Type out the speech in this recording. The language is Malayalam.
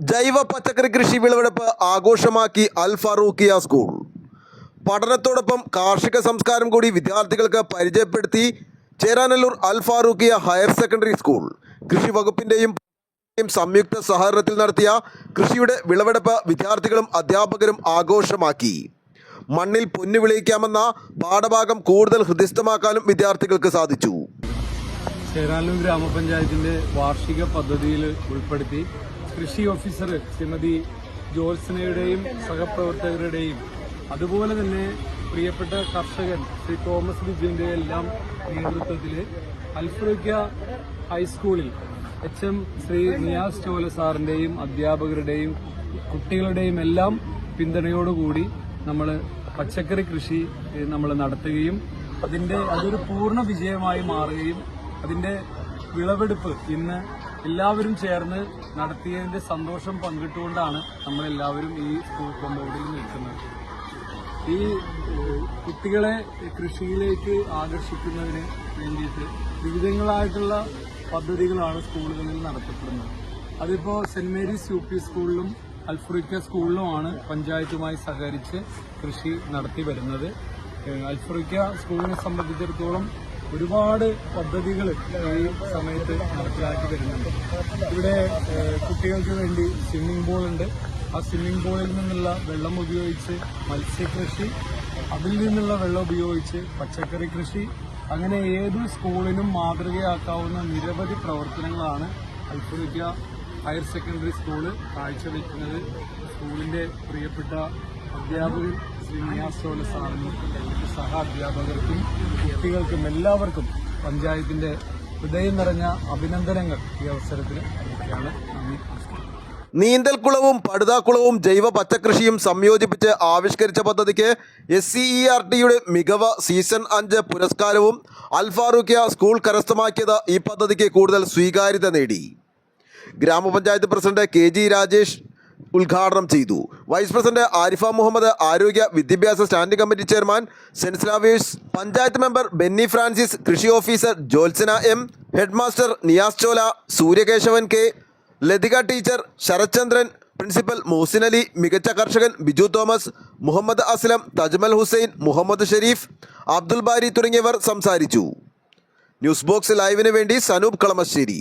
ജൈവ പച്ചക്കറി കൃഷി വിളവെടുപ്പ് ആഘോഷമാക്കി അൽ ഫറൂഖിയ സ്കൂൾ. പഠനത്തോടൊപ്പം കാർഷിക സംസ്കാരം കൂടി വിദ്യാർത്ഥികൾക്ക് പരിചയപ്പെടുത്തി Cheranallur Al Farookhiya higher secondary school. കൃഷി വകുപ്പിന്റെയും സംയുക്ത സഹകരണത്തിൽ നടത്തിയ കൃഷിയുടെ വിളവെടുപ്പ് വിദ്യാർത്ഥികളും അധ്യാപകരും ആഘോഷമാക്കി. മണ്ണിൽ പൊന്നു വിളയിക്കാമെന്ന പാഠഭാഗം കൂടുതൽ ഹൃദിസ്ഥമാക്കാനും വിദ്യാർത്ഥികൾക്ക് സാധിച്ചു. ചേരാനല്ലൂർ ഗ്രാമപഞ്ചായത്തിന്റെ വാർഷിക പദ്ധതിയിൽ ഉൾപ്പെടുത്തി കൃഷി ഓഫീസർ ശ്രീമതി ജോത്സനയുടെയും സഹപ്രവർത്തകരുടെയും അതുപോലെ തന്നെ പ്രിയപ്പെട്ട കർഷകൻ ശ്രീ തോമസ് ബിജുവിന്റെ എല്ലാം നേതൃത്വത്തിൽ അൽഫ്രിക്ക ഹൈസ്കൂളിൽ എച്ച് എം ശ്രീ നിയാസ് ചോല സാറിന്റെയും അധ്യാപകരുടെയും കുട്ടികളുടെയും എല്ലാം പിന്തുണയോടുകൂടി നമ്മൾ പച്ചക്കറി കൃഷി നമ്മൾ നടത്തുകയും അതിന്റെ അതൊരു പൂർണ വിജയമായി മാറുകയും അതിന്റെ വിളവെടുപ്പ് ഇന്ന് എല്ലാവരും ചേർന്ന് നടത്തിയതിന്റെ സന്തോഷം പങ്കിട്ടുകൊണ്ടാണ് നമ്മൾ എല്ലാവരും ഈ സ്കൂൾ കോമ്പൗണ്ടിൽ നിൽക്കുന്നത്. ഈ കുട്ടികളെ കൃഷിയിലേക്ക് ആകർഷിക്കുന്നതിന് വേണ്ടിയിട്ട് വിവിധങ്ങളായിട്ടുള്ള പദ്ധതികളാണ് സ്കൂളുകളിൽ നടത്തപ്പെടുന്നത്. അതിപ്പോ സെന്റ് മേരീസ് യു പി സ്കൂളിലും അൽഫ്രിക്ക സ്കൂളിലുമാണ് പഞ്ചായത്തുമായി സഹകരിച്ച് കൃഷി നടത്തി വരുന്നത്. അൽഫ്രിക്ക സ്കൂളിനെ സംബന്ധിച്ചിടത്തോളം ഒരുപാട് പദ്ധതികൾ ഈ സമയത്ത് നടപ്പിലാക്കി വരുന്നുണ്ട്. ഇവിടെ കുട്ടികൾക്ക് വേണ്ടി സ്വിമ്മിംഗ് ഉണ്ട് ആ സ്വിമ്മിംഗ് പൂളിൽ നിന്നുള്ള വെള്ളം ഉപയോഗിച്ച് മത്സ്യകൃഷി അതിൽ നിന്നുള്ള വെള്ളം ഉപയോഗിച്ച് പച്ചക്കറി കൃഷി അങ്ങനെ ഏത് സ്കൂളിനും മാതൃകയാക്കാവുന്ന നിരവധി പ്രവർത്തനങ്ങളാണ് അൽഫുദിക്ക ഹയർ സെക്കൻഡറി സ്കൂൾ കാഴ്ചവെക്കുന്നത്. സ്കൂളിന്റെ പ്രിയപ്പെട്ട അധ്യാപകർ ശ്രീ നിയാസ് സാറിനും മറ്റ് സഹ അധ്യാപകർക്കും കുട്ടികൾക്കും എല്ലാവർക്കും പഞ്ചായത്തിന്റെ ഹൃദയം നിറഞ്ഞ അഭിനന്ദനങ്ങൾ ഈ അവസരത്തിൽ അറിയിക്കുകയാണ്. നന്ദി നീന്തൽക്കുളവും പടുതാക്കുളവും ജൈവ പച്ചക്കൃഷിയും സംയോജിപ്പിച്ച് ആവിഷ്കരിച്ച പദ്ധതിക്ക് എസ് സി ഇ ആർ ടിയുടെ മികവ് സീസൺ അഞ്ച് പുരസ്കാരവും അൽഫാറൂഖ്യ സ്കൂൾ കരസ്ഥമാക്കിയത് ഈ പദ്ധതിക്ക് കൂടുതൽ സ്വീകാര്യത നേടി. ഗ്രാമപഞ്ചായത്ത് പ്രസിഡന്റ് കെ ജി രാജേഷ് ഉദ്ഘാടനം ചെയ്തു. വൈസ് പ്രസിഡന്റ് ആരിഫ മുഹമ്മദ് ആരോഗ്യ വിദ്യാഭ്യാസ സ്റ്റാൻഡിംഗ് കമ്മിറ്റി ചെയർമാൻ സെൻസ്ലാവേഴ്സ് പഞ്ചായത്ത് മെമ്പർ ബെന്നി ഫ്രാൻസിസ് കൃഷി officer Jyotsna M headmaster Niyas Chola Suryakesavan K Lathika teacher Sarathchandran principal Mohsin Ali മികച്ച കർഷകൻ ബിജു തോമസ് മുഹമ്മദ് അസ്ലം തജ്മൽ ഹുസൈൻ മുഹമ്മദ് ഷെരീഫ് അബ്ദുൽ ബാരി തുടങ്ങിയവർ സംസാരിച്ചു. ന്യൂസ് ബോക്സ് ലൈവിന് വേണ്ടി സനൂപ് കളമശ്ശേരി.